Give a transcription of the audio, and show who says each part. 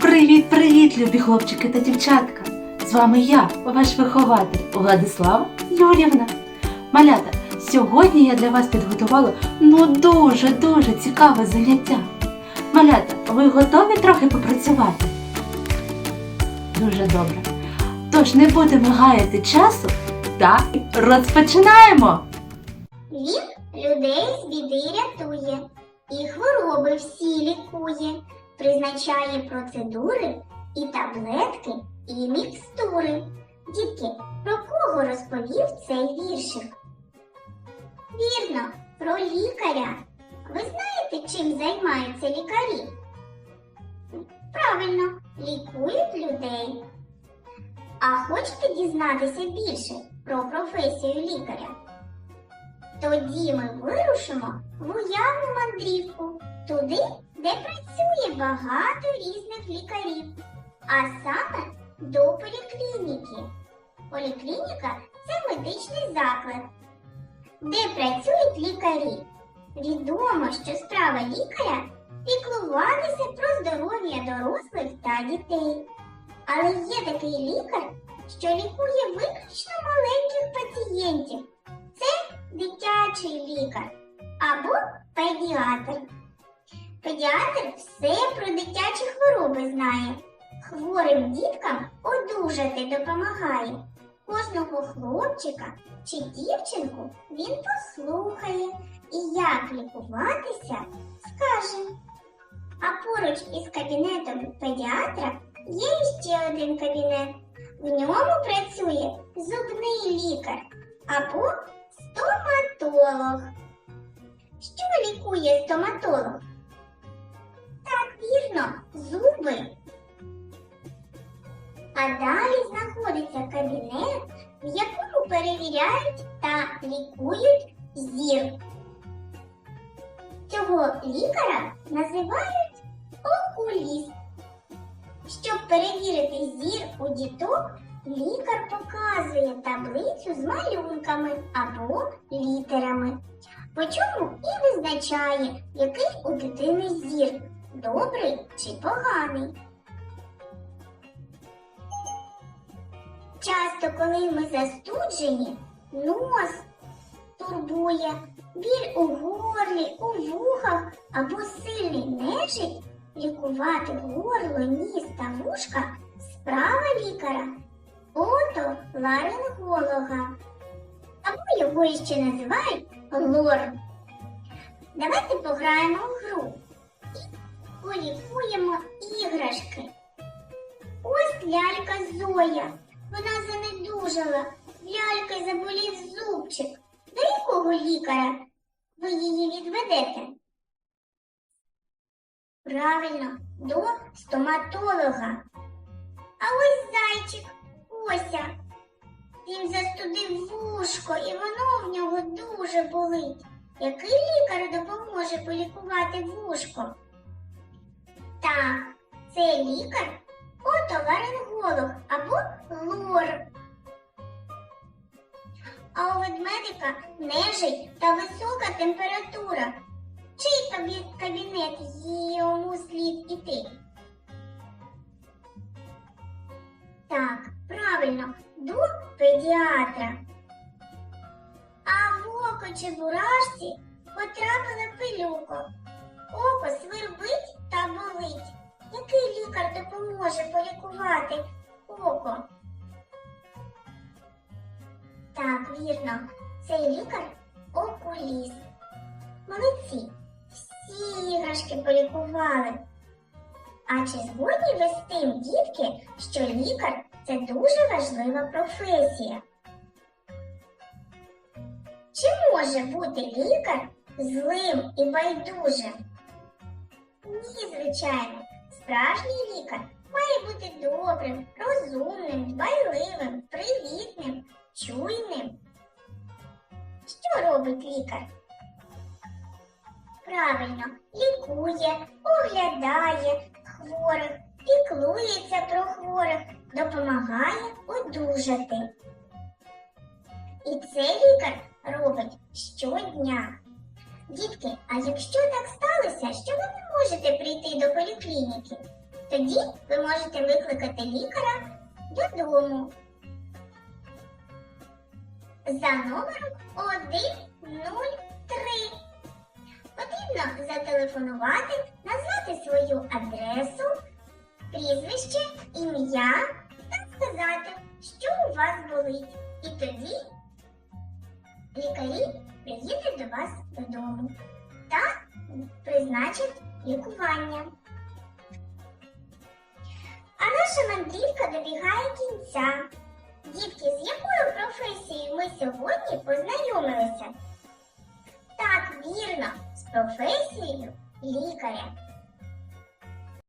Speaker 1: Привіт-привіт, любі хлопчики та дівчатка! З вами я, ваш вихователь Владислава Юрівна. Малята, сьогодні я для вас підготувала ну дуже-дуже цікаве заняття. Малята, ви готові трохи попрацювати? Дуже добре. Тож не будемо гаяти часу та розпочинаємо!
Speaker 2: Він людей з біди рятує, і хвороби всі лікує, призначає процедури і таблетки, і мікстури. Дітки, про кого розповів цей віршик? Вірно, про лікаря. Ви знаєте, чим займаються лікарі? Правильно, лікують людей. А хочете дізнатися більше про професію лікаря? Тоді ми вирушимо в уявну мандрівку туди, де працює багато різних лікарів, а саме до поліклініки. Поліклініка це медичний заклад, де працюють лікарі. Відомо, що справа лікаря піклуватися про здоров'я дорослих та дітей. Але є такий лікар, що лікує виключно маленьких пацієнтів Це дитячий лікар або педіатр. Педіатр все про дитячі хвороби знає. Хворим діткам одужати допомагає. Кожного хлопчика чи дівчинку він послухає і як лікуватися скаже. А поруч із кабінетом педіатра є ще один кабінет. В ньому працює зубний лікар або Стоматолог. Що лікує стоматолог? Вірно, зуби. А далі знаходиться кабінет, в якому перевіряють та лікують зір. Цього лікаря називають окуліст. Щоб перевірити зір у діток, Лікар показує таблицю з малюнками або літерами, по чому і визначає, який у дитини зір добрий чи поганий. Часто, коли ми застуджені, нос турбує, біль у горлі, у вухах або сильний нежить, лікувати горло, ніс та вушка справа лікаря отоларинголога. Або його іще називають лор. Давайте пограємо в гру полікуємо іграшки. Ось лялька Зоя. Вона занедужала. Ляльки заболів зубчик. До якого лікаря ви її відведете? Правильно, до стоматолога. А ось зайчик Ося. Він застудив вушко, і воно в нього дуже болить. Який лікар допоможе полікувати вушко? Так, це лікар отоларинголог або лор. А у ведмедика нежить та висока температура. Чий кабінет йому слід іти? Так, правильно, до педіатра. А в око чебурашці потрапила пилюка. Лікар допоможе полікувати око? Так, вірно, цей лікар окуліст. Молодці. Всі іграшки полікували. А чи згодні ви з тим, дітки, що лікар це дуже важлива професія? Чи може бути лікар злим і байдужим? Ні, звичайно, справжній лікар має бути добрим, розумним, дбайливим, привітним, чуйним. Що робить лікар? Правильно, лікує, оглядає, хворих, піклується про хворих, допомагає одужати. І це лікар робить щодня. Дітки, а якщо так сталося, що ви не можете прийти до поліклініки, Тоді ви можете викликати лікаря додому за номером 103. Потрібно зателефонувати, назвати свою адресу, прізвище, ім'я та сказати, що у вас болить. І тоді лікарі приїдуть до вас додому та призначить лікування. А наша мандрівка добігає кінця. Дітки, з якою професією ми сьогодні познайомилися? Так, вірно, з професією лікаря.